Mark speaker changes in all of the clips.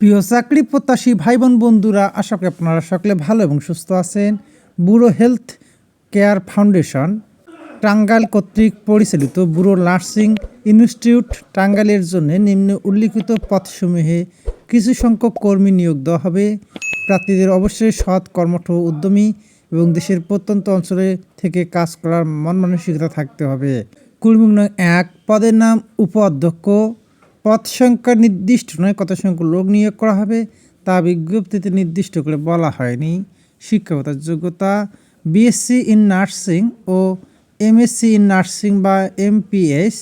Speaker 1: প্রিয় চাকরি প্রত্যাশী ভাই বোন বন্ধুরা, আশা করি আপনারা সকলে ভালো এবং সুস্থ আছেন। Bureau health care foundation, Tangail কর্তৃক পরিচালিত ব্যুরো নার্সিং ইনস্টিটিউট, টাঙ্গাইলের জন্য নিম্ন উল্লিখিত পথসমূহে কিছু সংখ্যক কর্মী নিয়োগ দেওয়া হবে। প্রার্থীদের অবশ্যই সৎ কর্মঠ উদ্যমী এবং দেশের প্রত্যন্ত অঞ্চলে থেকে কাজ করার মন মানসিকতা থাকতে হবে। কর্মী নং এক, পদের নাম উপ অধ্যক্ষ পদ সংখ্যা নির্দিষ্ট নয় কত সংখ্যক লোক নিয়োগ করা হবে, তা বিজ্ঞপ্তিতে নির্দিষ্ট করে বলা হয়নি। শিক্ষকতার যোগ্যতা বিএসসি ইন নার্সিং ও এমএসসি ইন নার্সিং বা এমপিএস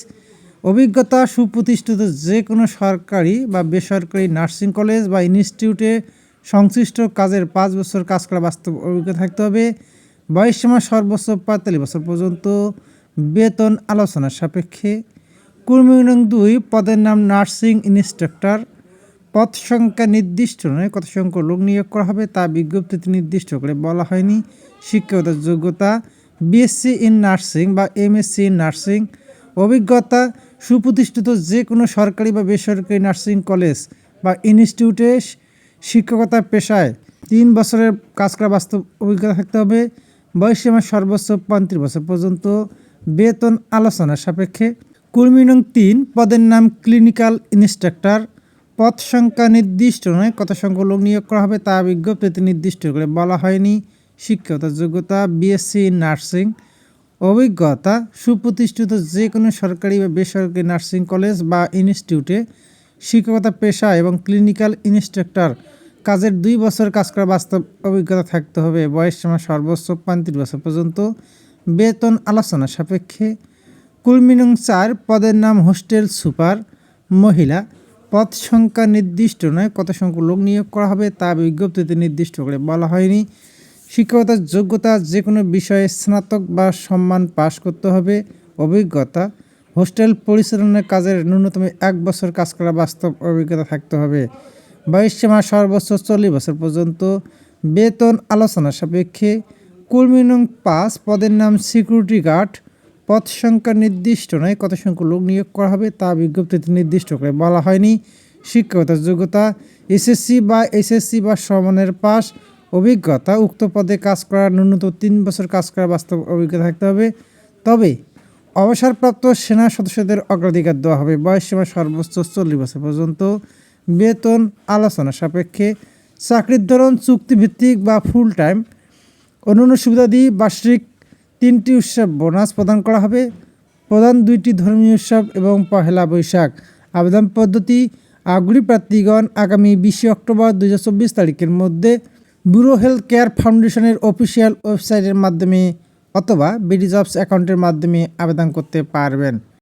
Speaker 1: অভিজ্ঞতা সুপ্রতিষ্ঠিত যে কোনো সরকারি বা বেসরকারি নার্সিং কলেজ বা ইনস্টিটিউটে সংশ্লিষ্ট কাজের পাঁচ বছর কাজ করা বাস্তব অভিজ্ঞতা থাকতে হবে। বয়সসীমা সর্বোচ্চ পঁয়তাল্লিশ বছর পর্যন্ত। বেতন আলোচনার সাপেক্ষে কর্মী নং দুই পদের নাম নার্সিং ইনস্ট্রাক্টর। পদ সংখ্যা নির্দিষ্ট নয়, কত সংখ্যক লোক নিয়োগ করা হবে তা বিজ্ঞপ্তিতে নির্দিষ্ট করে বলা হয়নি। শিক্ষকতার যোগ্যতা বিএসসি ইন নার্সিং বা এমএসসি ইন নার্সিং অভিজ্ঞতা, সুপ্রতিষ্ঠিত যে কোনো সরকারি বা বেসরকারি নার্সিং কলেজ বা ইনস্টিটিউটে শিক্ষকতার পেশায় তিন বছরের কাজ করা বাস্তব অভিজ্ঞতা থাকতে হবে। বয়সীমা সর্বোচ্চ পঁয়ত্রিশ বছর পর্যন্ত। বেতন আলোচনার সাপেক্ষে কর্মী নং তিন পদের নাম ক্লিনিক্যাল ইনস্ট্রাক্টর। পদ সংখ্যা নির্দিষ্ট নয় কত সংখ্যক লোক নিয়োগ করা হবে তা বিজ্ঞপ্তিতে নির্দিষ্ট করে বলা হয়নি। শিক্ষকতার যোগ্যতা বিএসসি নার্সিং অভিজ্ঞতা, সুপ্রতিষ্ঠিত যে কোনো সরকারি বা বেসরকারি নার্সিং কলেজ বা ইনস্টিটিউটে শিক্ষকতা, পেশা এবং ক্লিনিক্যাল ইনস্ট্রাক্টর। কাজের দুই বছর কাজ করার বাস্তব অভিজ্ঞতা থাকতে হবে। বয়স সীমা সর্বোচ্চ পঁয়ত্রিশ বছর পর্যন্ত। বেতন আলোচনা সাপেক্ষে কর্মী নং চার পদের নাম হোস্টেল সুপার মহিলা। পদ সংখ্যা নির্দিষ্ট নয়, কত সংখ্যক লোক নিয়োগ করা হবে তা বিজ্ঞপ্তিতে নির্দিষ্ট করে বলা হয়নি। শিক্ষকতার যোগ্যতা যে কোনো বিষয়ে স্নাতক বা সম্মান পাশ করতে হবে। অভিজ্ঞতা, হোস্টেল পরিচালনার কাজের ন্যূনতম এক বছর কাজ করা বাস্তব অভিজ্ঞতা থাকতে হবে। বয়সসীমা সর্বোচ্চ চল্লিশ বছর পর্যন্ত। বেতন আলোচনা সাপেক্ষে কর্মী নং পাঁচ পদের নাম সিকিউরিটি গার্ড। পদ সংখ্যা নির্দিষ্ট নয়, কত সংখ্যক লোক নিয়োগ করা হবে তা বিজ্ঞপ্তিতে নির্দিষ্ট করে বলা হয়নি। শিক্ষকতার যোগ্যতা, এসএসসি বা এসএসসি বা সমানের পাস অভিজ্ঞতা, উক্ত পদে কাজ করার ন্যূনতম তিন বছর কাজ করার বাস্তব অভিজ্ঞতা থাকতে হবে। তবে অবসরপ্রাপ্ত সেনা সদস্যদের অগ্রাধিকার দেওয়া হবে বয়সসীমা সর্বোচ্চ চল্লিশ বছর পর্যন্ত। বেতন আলোচনা সাপেক্ষে চাকরির ধরন, চুক্তিভিত্তিক বা ফুল টাইম অন্যান্য সুবিধাদি, বার্ষিক তিনটি উৎসব বোনাস প্রদান করা হবে। প্রধান দুইটি ধর্মীয় উৎসব এবং পহেলা বৈশাখ। আবেদন পদ্ধতি আগ্রী প্রার্থীগণ আগামী বিশে অক্টোবর দু হাজার চব্বিশ তারিখের মধ্যে ব্যুরো হেলথ কেয়ার ফাউন্ডেশনের অফিসিয়াল ওয়েবসাইটের মাধ্যমে অথবা বিডি জবস অ্যাকাউন্টের মাধ্যমে আবেদন করতে পারবেন।